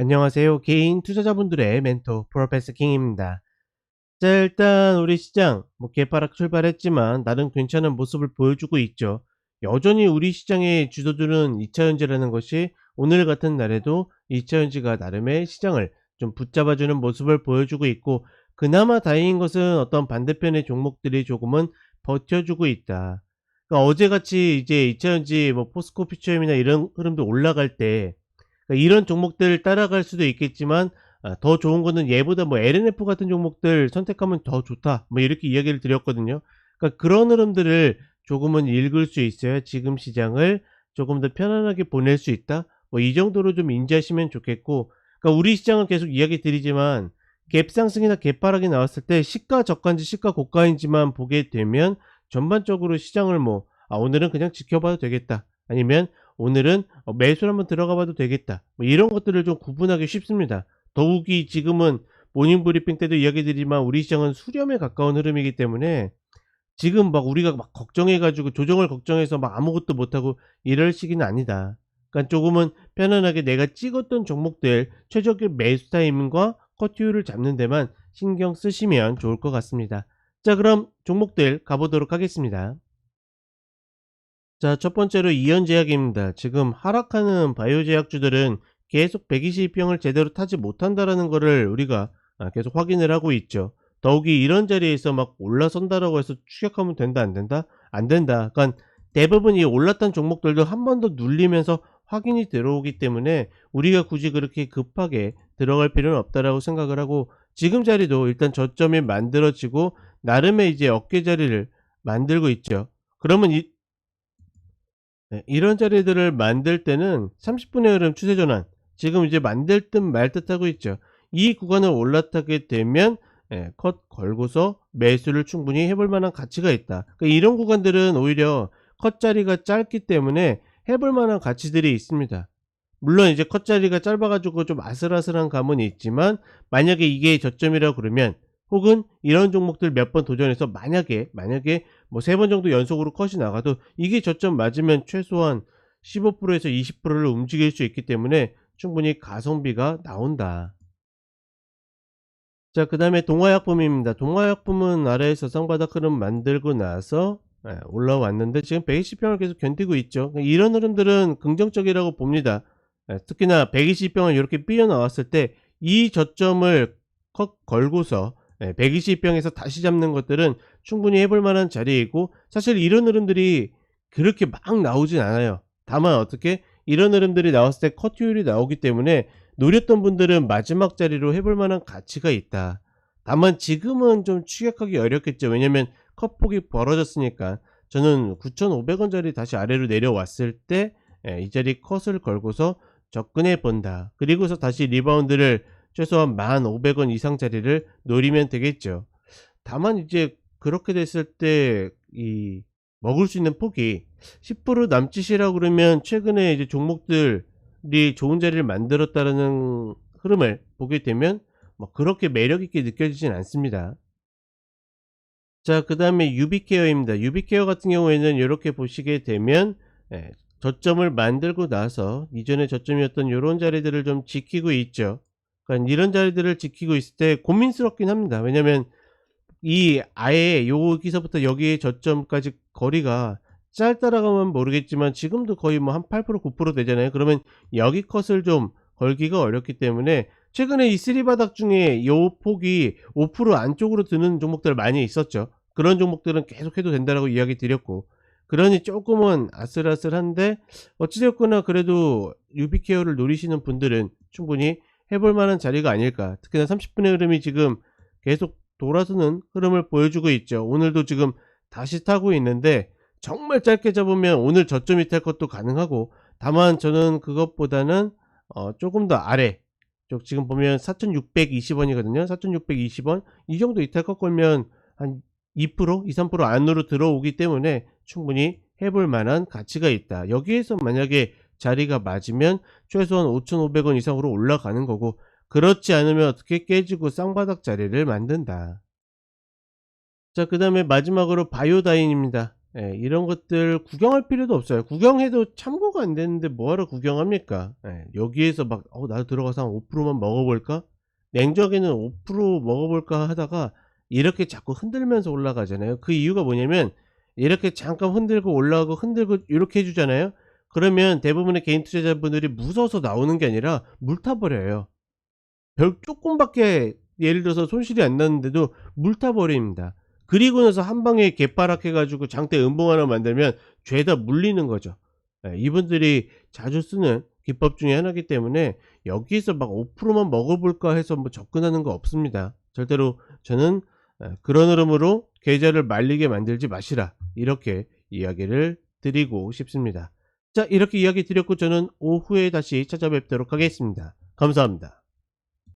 안녕하세요. 개인 투자자분들의 멘토 프로페서 킹입니다. 자, 일단 우리 시장 뭐 개파락 출발했지만 나름 괜찮은 모습을 보여주고 있죠. 여전히 우리 시장의 주도주는 2차전지라는 것이 오늘 같은 날에도 2차전지가 나름의 시장을 좀 붙잡아주는 모습을 보여주고 있고 그나마 다행인 것은 어떤 반대편의 종목들이 조금은 버텨주고 있다. 그러니까 어제같이 이제 2차전지 뭐 포스코 퓨처엠이나 이런 흐름도 올라갈 때 그러니까 이런 종목들 따라갈 수도 있겠지만 아, 더 좋은 거는 얘보다 뭐 LNF 같은 종목들 선택하면 더 좋다. 뭐 이렇게 이야기를 드렸거든요. 그러니까 그런 흐름들을 조금은 읽을 수 있어야 지금 시장을 조금 더 편안하게 보낼 수 있다. 뭐 이 정도로 좀 인지하시면 좋겠고, 그러니까 우리 시장은 계속 이야기 드리지만 갭 상승이나 갭 하락이 나왔을 때 시가 저가인지 시가 고가인지만 보게 되면 전반적으로 시장을 뭐 아, 오늘은 그냥 지켜봐도 되겠다. 아니면 오늘은 어, 매수를 한번 들어가 봐도 되겠다. 뭐 이런 것들을 좀 구분하기 쉽습니다. 더욱이 지금은 모닝 브리핑 때도 이야기 드리지만 우리 시장은 수렴에 가까운 흐름이기 때문에 지금 막 우리가 막 걱정해가지고 조정을 걱정해서 막 아무것도 못하고 이럴 시기는 아니다. 그러니까 조금은 편안하게 내가 찍었던 종목들 최적의 매수 타이밍과 커트율을 잡는 데만 신경 쓰시면 좋을 것 같습니다. 자 그럼 종목들 가보도록 하겠습니다. 자, 첫 번째로 이연제약입니다. 지금 하락하는 바이오 제약주들은 계속 120병을 제대로 타지 못한다라는 것을 우리가 아, 계속 확인을 하고 있죠. 더욱이 이런 자리에서 막 올라선다라고 해서 추격하면 된다 안 된다? 안 된다. 그러니까 대부분 이 올랐던 종목들도 한 번 더 눌리면서 확인이 들어오기 때문에 우리가 굳이 그렇게 급하게 들어갈 필요는 없다라고 생각을 하고 지금 자리도 일단 저점이 만들어지고 나름의 이제 어깨 자리를 만들고 있죠. 그러면 이, 네, 이런 자리들을 만들 때는 30분의 흐름 추세 전환 지금 이제 만들 듯 말 듯 하고 있죠. 이 구간을 올라타게 되면 예, 컷 걸고서 매수를 충분히 해볼 만한 가치가 있다. 그러니까 이런 구간들은 오히려 컷 자리가 짧기 때문에 해볼 만한 가치들이 있습니다. 물론 이제 컷 자리가 짧아가지고 좀 아슬아슬한 감은 있지만 만약에 이게 저점이라고 그러면 혹은 이런 종목들 몇 번 도전해서 만약에 만약에 뭐 세 번 정도 연속으로 컷이 나가도 이게 저점 맞으면 최소한 15%에서 20%를 움직일 수 있기 때문에 충분히 가성비가 나온다. 자, 그 다음에 동화약품입니다. 동화약품은 아래에서 쌍바닥 흐름 만들고 나서 예, 올라왔는데 지금 120병을 계속 견디고 있죠. 이런 흐름들은 긍정적이라고 봅니다. 예, 특히나 120병을 이렇게 삐어나왔을 때 이 저점을 컷 걸고서 120병에서 다시 잡는 것들은 충분히 해볼 만한 자리이고 사실 이런 흐름들이 그렇게 막 나오진 않아요. 다만 어떻게 이런 흐름들이 나왔을 때 커트율이 나오기 때문에 노렸던 분들은 마지막 자리로 해볼 만한 가치가 있다. 다만 지금은 좀 추격하기 어렵겠죠. 왜냐면 컷폭이 벌어졌으니까 저는 9,500원짜리 다시 아래로 내려왔을 때 이 자리 컷을 걸고서 접근해 본다. 그리고서 다시 리바운드를 최소한 1,500원 이상 자리를 노리면 되겠죠. 다만 이제 그렇게 됐을 때 이 먹을 수 있는 폭이 10% 남짓이라고 그러면 최근에 이제 종목들이 좋은 자리를 만들었다는 흐름을 보게 되면 뭐 그렇게 매력 있게 느껴지진 않습니다. 자, 그 다음에 유비케어입니다. 유비케어 같은 경우에는 이렇게 보시게 되면 예, 저점을 만들고 나서 이전의 저점이었던 이런 자리들을 좀 지키고 있죠. 그러니까 이런 자리들을 지키고 있을 때 고민스럽긴 합니다. 왜냐면 이 아예 여기서부터 여기의 저점까지 거리가 짧다라고는 모르겠지만 지금도 거의 뭐 한 8% 9% 되잖아요. 그러면 여기 컷을 좀 걸기가 어렵기 때문에 최근에 이 쓰리바닥 중에 요 폭이 5% 안쪽으로 드는 종목들 많이 있었죠. 그런 종목들은 계속 해도 된다라고 이야기 드렸고 그러니 조금은 아슬아슬한데 어찌되었거나 그래도 유비케어를 노리시는 분들은 충분히 해볼 만한 자리가 아닐까. 특히나 30분의 흐름이 지금 계속 돌아서는 흐름을 보여주고 있죠. 오늘도 지금 다시 타고 있는데 정말 짧게 잡으면 오늘 저점이 탈 것도 가능하고 다만 저는 그것보다는 어 조금 더 아래 쪽 지금 보면 4,620원이거든요. 4,620원 이 정도 이탈 것 걸면 한 2% 2, 3% 안으로 들어오기 때문에 충분히 해볼 만한 가치가 있다. 여기에서 만약에 자리가 맞으면 최소한 5,500원 이상으로 올라가는 거고 그렇지 않으면 어떻게 깨지고 쌍바닥 자리를 만든다. 자, 그 다음에 마지막으로 바이오다인입니다. 예, 이런 것들 구경할 필요도 없어요. 구경해도 참고가 안 되는데 뭐하러 구경합니까? 예, 여기에서 막, 어, 나도 들어가서 한 5%만 먹어볼까? 냉정하게는 5% 먹어볼까 하다가 이렇게 자꾸 흔들면서 올라가잖아요. 그 이유가 뭐냐면 이렇게 잠깐 흔들고 올라가고 흔들고 이렇게 해주잖아요. 그러면 대부분의 개인 투자자분들이 무서워서 나오는 게 아니라 물타버려요. 별 조금밖에 예를 들어서 손실이 안 났는데도 물타버립니다. 그리고 나서 한 방에 개파락해가지고 장대 음봉 하나 만들면 죄다 물리는 거죠. 예, 이분들이 자주 쓰는 기법 중에 하나이기 때문에 여기서 막 5%만 먹어볼까 해서 뭐 접근하는 거 없습니다. 절대로 저는 예, 그런 흐름으로 계좌를 말리게 만들지 마시라 이렇게 이야기를 드리고 싶습니다. 자 이렇게 이야기 드렸고 저는 오후에 다시 찾아뵙도록 하겠습니다. 감사합니다.